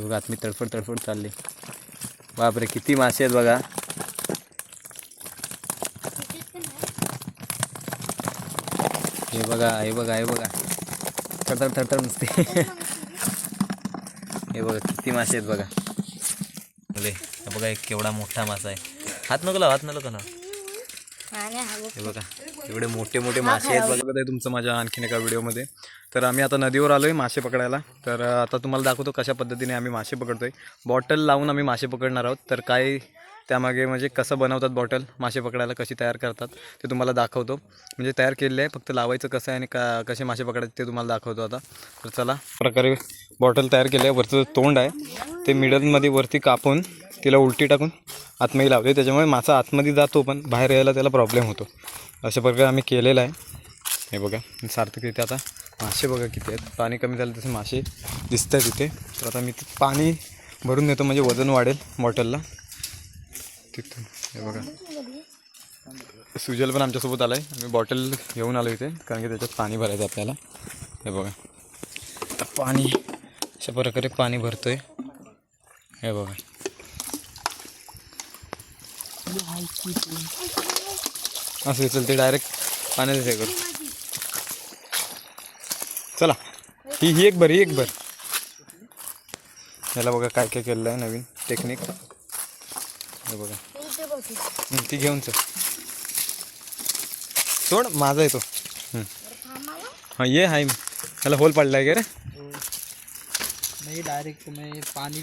हे बघा आत मी तडफड तडफड चालली. बापरे किती मासे आहेत बघा. हे बघा हे बघा हे बघा. थरथर थरथर नुसते. हे बघा किती मासे आहेत बघा. बघा एक केवढा मोठा मासा आहे. हात नको लाव हात नको ना हे बघा. एवढे मोठे मोठे मासे आहेत बघा बघत आहे तुमचं माझ्या आणखीन एका व्हिडिओमध्ये. तर आम्ही आता नदीवर आलो आहे मासे पकडायला. तर आता तुम्हाला दाखवतो कशा पद्धतीने आम्ही मासे पकडतोय. बॉटल लावून आम्ही मासे पकडणार आहोत. तर काय त्यामागे म्हणजे कसं बनवतात बॉटल मासे पकडायला कशी तयार करतात ते तुम्हाला दाखवतो. म्हणजे तयार केलेलं आहे फक्त लावायचं कसं आहे आणि का कसे मासे पकडायचे ते तुम्हाला दाखवतो आता. तर चला प्रकारे बॉटल तयार केलं आहे वरचं तोंड आहे ते मिडलमध्ये वरती कापून तिला उलटी टाकून आतमध्ये लावते त्याच्यामुळे मासा आतमध्ये जातो पण बाहेर यायला त्याला प्रॉब्लेम होतो. अशा प्रकारे आम्ही केलेलं आहे. हे बघा सार्थक आता मासे बघा किती आहेत. पाणी कमी झालं तसे मासे दिसत आहेत तिथे तर आता मी पाणी भरून देतो म्हणजे वजन वाढेल बॉटलला तिथून हे बघा. सुजल पण आमच्यासोबत आला आहे आम्ही बॉटल घेऊन आलो इथे कारण की त्याच्यात पाणी भरायचं आपल्याला. हे बघा. आता पाणी अशा प्रकारे पाणी भरतोय. हे बघा. असं चल ते डायरेक्ट पाण्यात हे करू चला ही ही एक भर ही एक भर. याला बघा काय काय केलेलं आहे नवीन टेक्निक हे बघा. हं, ती घेऊन चल. सोड माझा येतो हां ये हाय. मी त्याला होल पडलाय का रे? नाही डायरेक्ट तुम्ही पाणी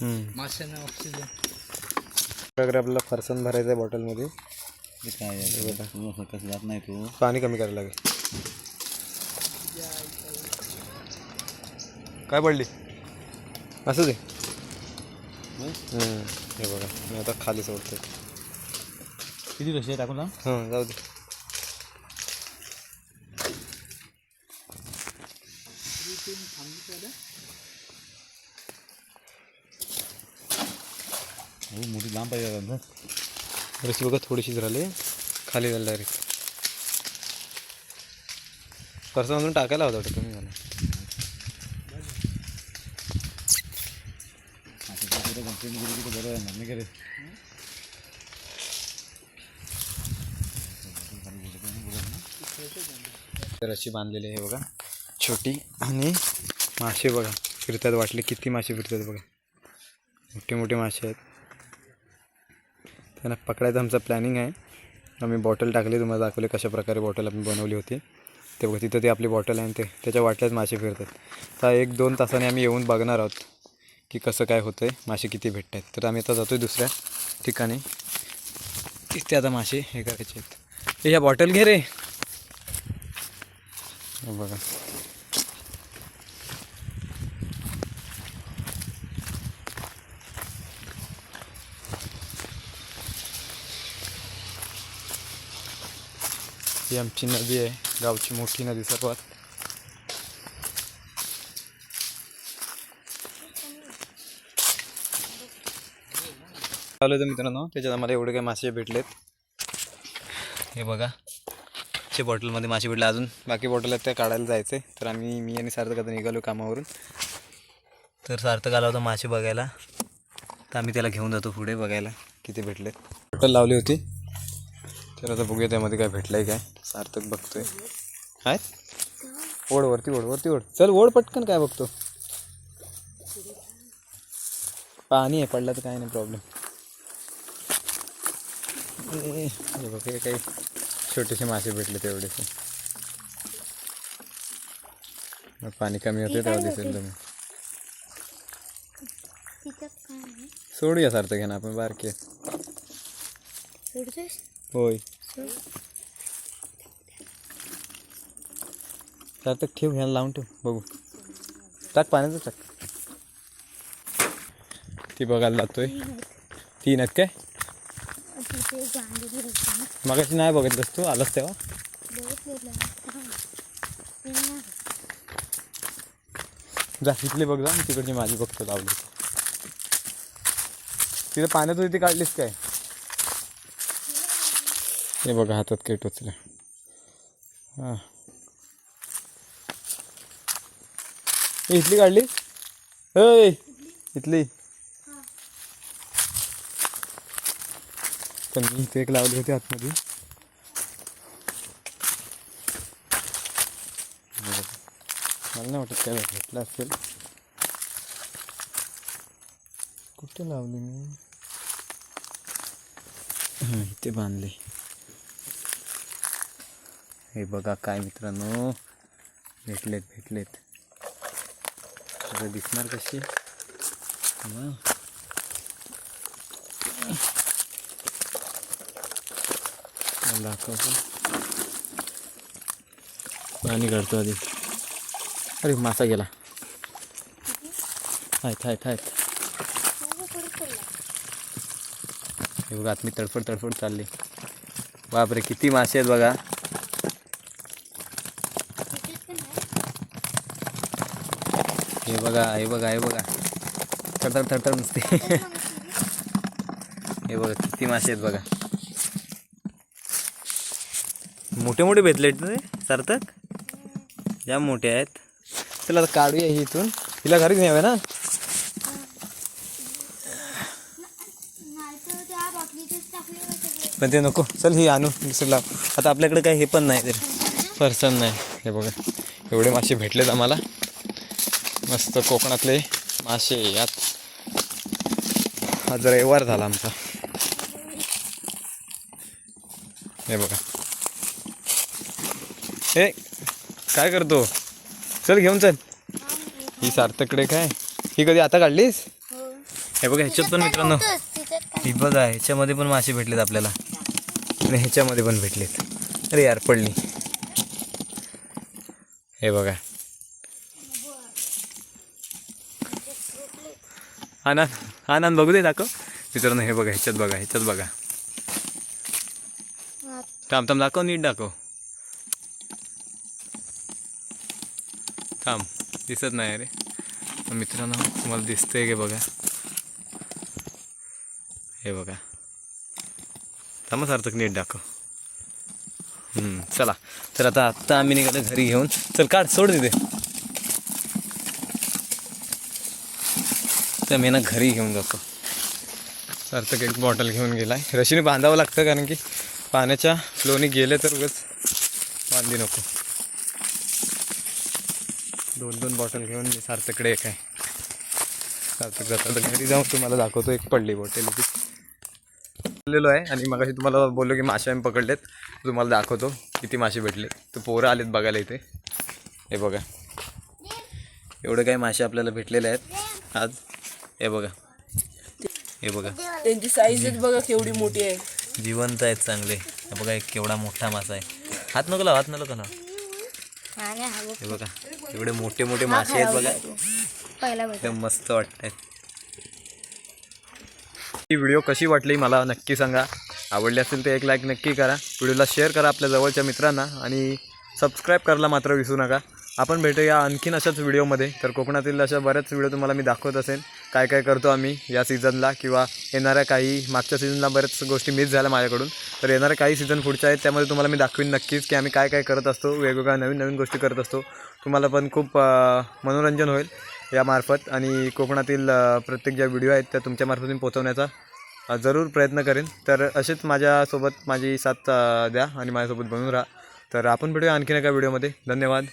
हं. माशांना ऑक्सिजन वगैरे आपल्याला फरसन भरायचं आहे बॉटलमध्ये. काय आहे? असं कसं जात नाही तू. पाणी कमी करायला लागेल. काय पडली? असं दे. हं, हे बघा. मी आता खाली सोडते किती रशी टाकून ना हां जाऊ दे. मोठी लांब पाहिजे आता. रशी बघा थोडीशीच राहिली खाली झालं डायरेक्ट फरसामधून टाकायला होता कमी झालं बरं आहे ना नाही का रे बांधलेली आहे बघा छोटी आणि मासे वाटले, किती मासे फिरतात बघा। मोठे मासे आहेत। त्यांना पकडायचं आमचं प्लॅनिंग आहे आम्ही बॉटल टाकली तुम्हाला दाखवले कशा प्रकारे बॉटल आम्ही बनवली होती। ते बघा तिथं ती आपली बॉटल आहे आणि ते त्याच्या वाटल्याच मासे फिरतात. तर एक दोन तासाने आम्ही येऊन बघणार आहोत की कसं काय होतं आहे मासे किती भेटत आहेत तर आम्ही आता जातो आहे दुसऱ्या ठिकाणी. तिथे आता मासे हे करायचे आहेत. ह्या बॉटल घे रे. बघा. ही आमची नदी आहे गावची मोठी नदी सर्वात आलो तर मित्रांनो त्याच्यात आम्हाला एवढे काही मासे भेटलेत हे बघा चे बॉटलमध्ये मासे भेटले अजून बाकी बॉटल आहेत त्या काढायला जायचे तर आम्ही मी आणि सार्थक आता निघालो कामावरून तर सार्थक आला होता मासे बघायला तर आम्ही त्याला घेऊन जातो पुढे बघायला किती भेटले बॉटल लावली होती तर आता बघूया त्यामध्ये काय भेटलं आहे काय सार्थक बघतोय आहेत ओढ वरती ओढ वरती ओढ। चल ओढ पटकन काय बघतो पाणी आहे पडलं तर काय नाही प्रॉब्लेम हे बघ काही छोटेसे मासे भेटले तेवढेसे मग पाणी कमी होते तेव्हा दिसेल तुम्ही सोडूया सार्थक घ्या ना आपण बारके होय सार्थक ठेव ह्याला लावून ठेव बघू. टाक पाण्याचं टाक. ती बघायला लागतोय तीन आहेत काय? मगाशी नाही बघितलंस तू आलास तेव्हा? जा इथले बघ जा तिकडची माझी बघतो लावली. तिथं पाण्यात होती ती काढलीस काय? हे बघा हातात काही टोचलं. हाँ. ए, इथली काढली? एक लावली होती आतमध्ये. मला नाही वाटत काय भेटलं हे बघा काय मित्रांनो. भेटलेत भेटलेत. आता दिसणार कशी दाखवतो. पाणी काढतो आधी. अरे मासा गेला. आहेत आहेत आहेत. हे बघा आत मी तडफड तडफड चालली. बापरे किती मासे आहेत बघा. हे बघा हे बघा हे बघा. थरथर थरथर नुसते. हे बघा किती मासे आहेत बघा. मोठे मोठे भेटले ते सार्थक? ज्या मोठे आहेत. चला आता काढूया ही इथून. हिला घरीच न्यावे ना? पण ते नको. चल ही आणू. दुसरीला आता आपल्याकडे काही हे पण नाही तर पर्सन नाही. हे बघा. एवढे मासे भेटलेत आम्हाला. मस्त कोकणातले मासे यात. आज रविवार झाला आमचा. हे बघा. हे काय करतो? चल घेऊन चल. ही सार्थकडे काय? ही कधी आता काढलीस? हे बघा ह्याच्यात पण मित्रांनो. ही बघा ह्याच्यामध्ये पण मासे भेटलेत आपल्याला. आणि ह्याच्यामध्ये पण भेटलेत. अरे यार पडली. हे बघा. आनंद आनंद बघू दे दाखव. मित्रांनो हे बघा ह्याच्यात बघा ह्याच्यात बघा. थांब थांब दाखव नीट दाखव. थांब दिसत नाही अरे. मित्रांनो तुम्हाला दिसतंय की बघा. हे बघा. थांब सार्थक नीट दाखव. हम्म, चला. तर आता आत्ता आम्ही निघालो घरी घेऊन. चल काढ सोड तिथे. तर मी ना घरी घेऊन जातो. सार्थक एक बॉटल घेऊन गेला आहे रशीने बांधावं लागतं कारण की पाण्याच्या फ्लोनी गेले तर उगाच बांधी नको. दोन दोन बॉटल घेऊन मी सार्थकडे एक आहे. सार्थक जाता तर घरी जाऊन तुम्हाला दाखवतो. एक पडली बॉटल ती. पडलेलो आहे आणि मग तुम्हाला बोललो की मासे आम्ही पकडलेत. तुम्हाला दाखवतो किती मासे भेटले. तर पोरं आलेत बघायला इथे. हे बघा. एवढे काही मासे आपल्याला भेटलेले आहेत. आज हे बघा. हे बघा. त्यांची साईजच बघा केवढी मोठी आहे. जिवंत आहेत चांगले. हे बघा एक केवढा मोठा मासा आहे. हात नको लाव हात नको लाव. हे बघा एवढे मोठे मोठे मासे आहेत बघा. पहिला एकदम मस्त वाटत ही व्हिडिओ कशी वाटली मला नक्की सांगा. आवडली असेल तर एक लाईक नक्की करा. व्हिडिओला शेअर करा आपल्या जवळच्या मित्रांना आणि सबस्क्राईब करायला मात्र विसरू नका. आपण भेटूया आणखीन अशाच व्हिडिओमध्ये तर कोकणातील अशा बऱ्याच व्हिडिओ तुम्हाला मी दाखवत असेल काय काय करतो आम्ही या सीझनला किंवा येणाऱ्या काही मागच्या सीझनला बऱ्याच गोष्टी मिस झाल्या माझ्याकडून. तर येणाऱ्या काही सीझन पुढच्या आहेत त्यामध्ये तुम्हाला मी दाखवीन नक्कीच की आम्ही काय काय करत असतो वेगवेगळ्या नवीन नवीन गोष्टी करत असतो. तुम्हाला पण खूप मनोरंजन होईल यामार्फत आणि कोकणातील प्रत्येक ज्या व्हिडिओ आहेत त्या तुमच्यामार्फत मी पोचवण्याचा जरूर प्रयत्न करेन. तर असेच माझ्यासोबत माझी साथ द्या आणि माझ्यासोबत बनून राहा. तर आपण भेटूया आणखीन एका व्हिडिओमध्ये धन्यवाद.